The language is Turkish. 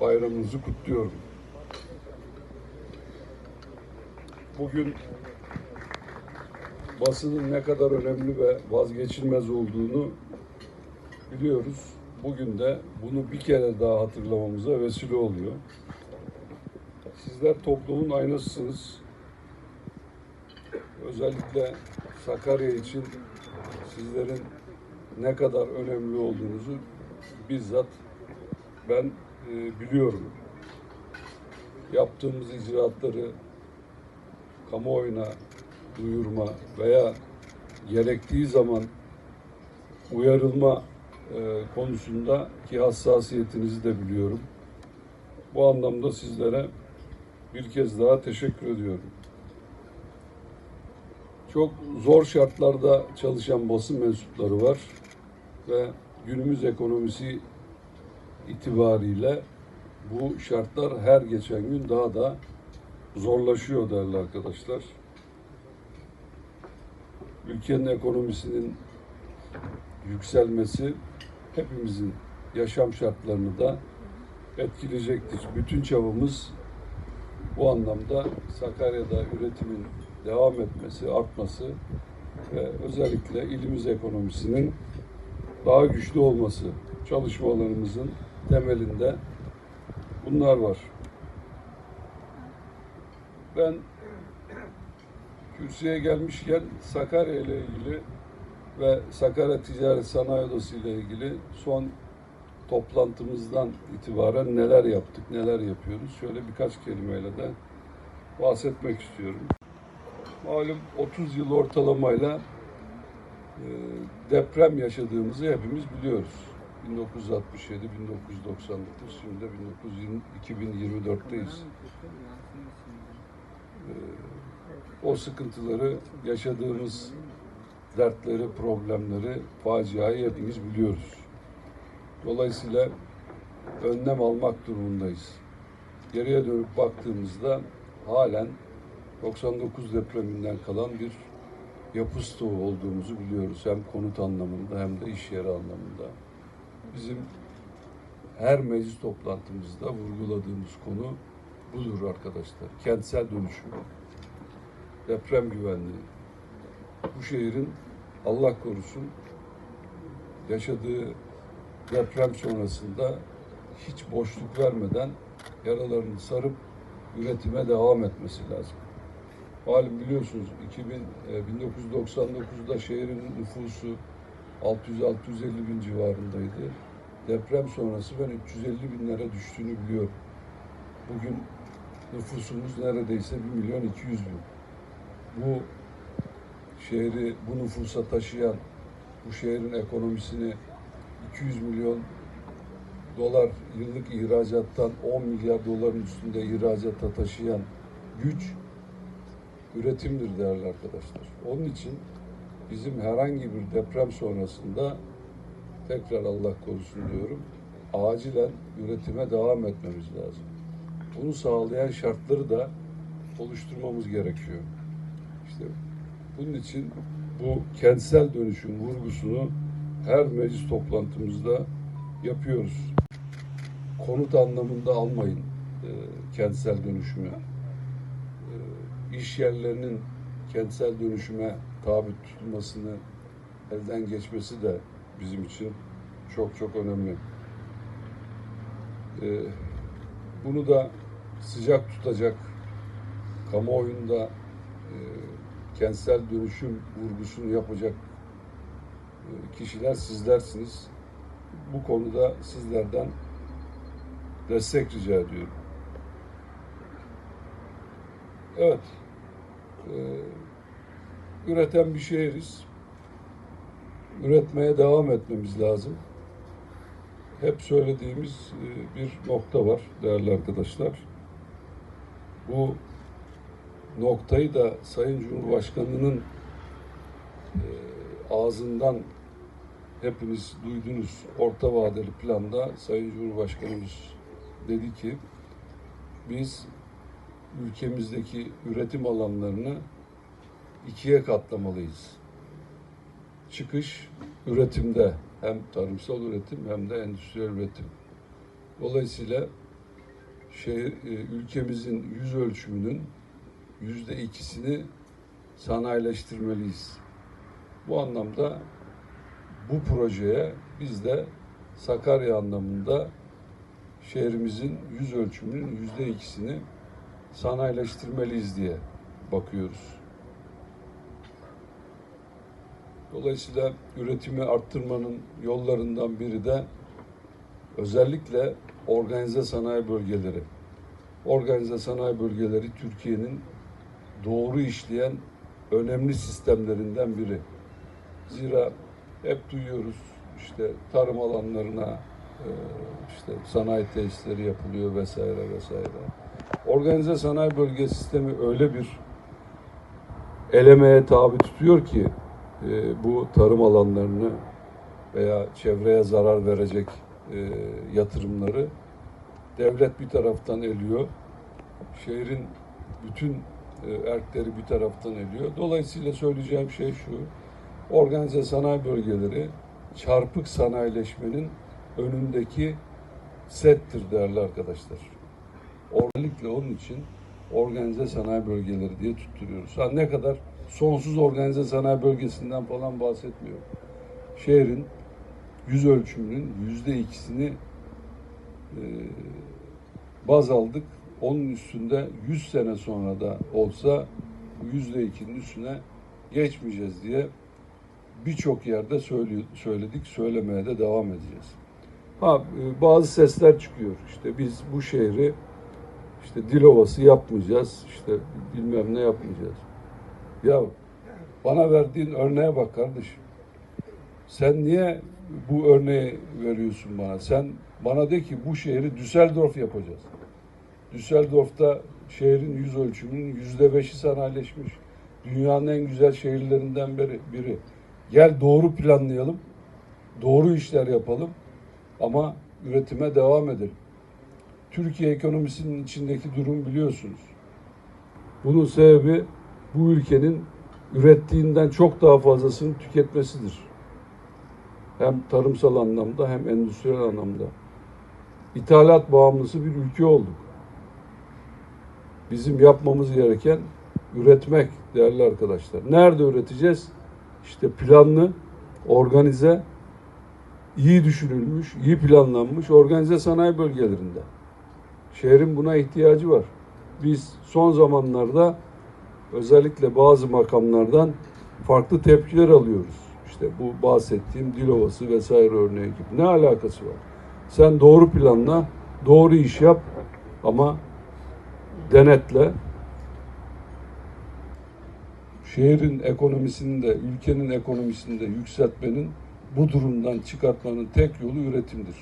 bayramınızı kutluyorum. Bugün basının ne kadar önemli ve vazgeçilmez olduğunu biliyoruz. Bugün de bunu bir kere daha hatırlamamıza vesile oluyor. Sizler toplumun aynasısınız. Özellikle Sakarya için sizlerin ne kadar önemli olduğunuzu bizzat ben e, biliyorum. Yaptığımız icraatları kamuoyuna duyurma veya gerektiği zaman uyarılma e, konusunda ki hassasiyetinizi de biliyorum. Bu anlamda sizlere bir kez daha teşekkür ediyorum. Çok zor şartlarda çalışan basın mensupları var ve günümüz ekonomisi itibariyle bu şartlar her geçen gün daha da zorlaşıyor değerli arkadaşlar. Ülkenin ekonomisinin yükselmesi hepimizin yaşam şartlarını da etkileyecektir. Bütün çabamız bu anlamda Sakarya'da üretimin devam etmesi, artması ve özellikle ilimiz ekonomisinin daha güçlü olması çalışmalarımızın temelinde bunlar var. Ben kürsüye gelmişken Sakarya ile ilgili ve Sakarya Ticaret Sanayi Odası ile ilgili son toplantımızdan itibaren neler yaptık, neler yapıyoruz. Şöyle birkaç kelimeyle de bahsetmek istiyorum. Malum 30 yıl ortalamayla e, deprem yaşadığımızı hepimiz biliyoruz. 1967, 1999, şimdi de 1920, 2024'teyiz. E, o sıkıntıları, yaşadığımız dertleri, problemleri, faciayı hepimiz biliyoruz. Dolayısıyla önlem almak durumundayız. Geriye dönüp baktığımızda halen 99 depreminden kalan bir yapı stoğu olduğumuzu biliyoruz. Hem konut anlamında hem de iş yeri anlamında. Bizim her meclis toplantımızda vurguladığımız konu budur arkadaşlar. Kentsel dönüşüm, deprem güvenliği. Bu şehrin Allah korusun yaşadığı deprem sonrasında hiç boşluk vermeden yaralarını sarıp üretime devam etmesi lazım. Malum biliyorsunuz 2000, e, 1999'da şehrin nüfusu 600-650 bin civarındaydı. Deprem sonrası ben 350 binlere düştüğünü biliyorum. Bugün nüfusumuz neredeyse 1 milyon 200 bin. Bu şehri bu nüfusa taşıyan, bu şehrin ekonomisini 200 milyon dolar yıllık ihracattan 10 milyar doların üstünde ihracata taşıyan güç üretimdir değerli arkadaşlar. Onun için bizim herhangi bir deprem sonrasında tekrar Allah korusun diyorum acilen üretime devam etmemiz lazım. Bunu sağlayan şartları da oluşturmamız gerekiyor. İşte bunun için bu kentsel dönüşüm vurgusunu her meclis toplantımızda yapıyoruz. Konut anlamında almayın e, kentsel dönüşümü. E, iş yerlerinin kentsel dönüşüme tabi tutulmasını elden geçmesi de bizim için çok çok önemli. E, bunu da sıcak tutacak kamuoyunda e, kentsel dönüşüm vurgusunu yapacak e, kişiler sizlersiniz. Bu konuda sizlerden destek rica ediyorum. Evet, e, üreten bir şehiriz. Üretmeye devam etmemiz lazım. Hep söylediğimiz e, bir nokta var değerli arkadaşlar. Bu noktayı da Sayın Cumhurbaşkanı'nın e, ağzından hepiniz duydunuz. Orta vadeli planda Sayın Cumhurbaşkanımız dedi ki biz ülkemizdeki üretim alanlarını ikiye katlamalıyız. Çıkış üretimde hem tarımsal üretim hem de endüstriyel üretim. Dolayısıyla şehir, e, ülkemizin yüz ölçümünün yüzde ikisini sanayileştirmeliyiz. Bu anlamda bu projeye biz de Sakarya anlamında şehrimizin yüz ölçümünün yüzde ikisini sanayileştirmeliyiz diye bakıyoruz. Dolayısıyla üretimi arttırmanın yollarından biri de özellikle organize sanayi bölgeleri. Organize sanayi bölgeleri Türkiye'nin doğru işleyen önemli sistemlerinden biri. Zira hep duyuyoruz işte tarım alanlarına e, işte sanayi tesisleri yapılıyor vesaire vesaire. Organize sanayi bölge sistemi öyle bir elemeye tabi tutuyor ki e, bu tarım alanlarını veya çevreye zarar verecek e, yatırımları devlet bir taraftan eliyor. Şehrin bütün e, erkleri bir taraftan eliyor. Dolayısıyla söyleyeceğim şey şu. Organize sanayi bölgeleri çarpık sanayileşmenin önündeki settir değerli arkadaşlar. Özellikle onun için organize sanayi bölgeleri diye tutturuyoruz. Ha ne kadar sonsuz organize sanayi bölgesinden falan bahsetmiyorum. Şehrin yüz ölçümünün yüzde ikisini e, baz aldık. Onun üstünde 100 sene sonra da olsa yüzde ikinin üstüne geçmeyeceğiz diye birçok yerde söyledik, söylemeye de devam edeceğiz. Ha e, bazı sesler çıkıyor. İşte biz bu şehri işte Dilovası yapmayacağız, işte bilmem ne yapmayacağız. Ya bana verdiğin örneğe bak kardeşim. Sen niye bu örneği veriyorsun bana? Sen bana de ki bu şehri Düsseldorf yapacağız. Düsseldorf'ta şehrin yüz ölçümünün yüzde beşi sanayileşmiş. Dünyanın en güzel şehirlerinden biri. biri. Gel doğru planlayalım, doğru işler yapalım ama üretime devam edelim. Türkiye ekonomisinin içindeki durum biliyorsunuz. Bunun sebebi bu ülkenin ürettiğinden çok daha fazlasını tüketmesidir. Hem tarımsal anlamda hem endüstriyel anlamda. İthalat bağımlısı bir ülke olduk. Bizim yapmamız gereken üretmek değerli arkadaşlar. Nerede üreteceğiz? İşte planlı, organize, iyi düşünülmüş, iyi planlanmış organize sanayi bölgelerinde. Şehrin buna ihtiyacı var. Biz son zamanlarda özellikle bazı makamlardan farklı tepkiler alıyoruz. İşte bu bahsettiğim Dilovası vesaire örneği gibi. Ne alakası var? Sen doğru planla, doğru iş yap ama denetle. Şehrin ekonomisini de, ülkenin ekonomisini de yükseltmenin bu durumdan çıkartmanın tek yolu üretimdir.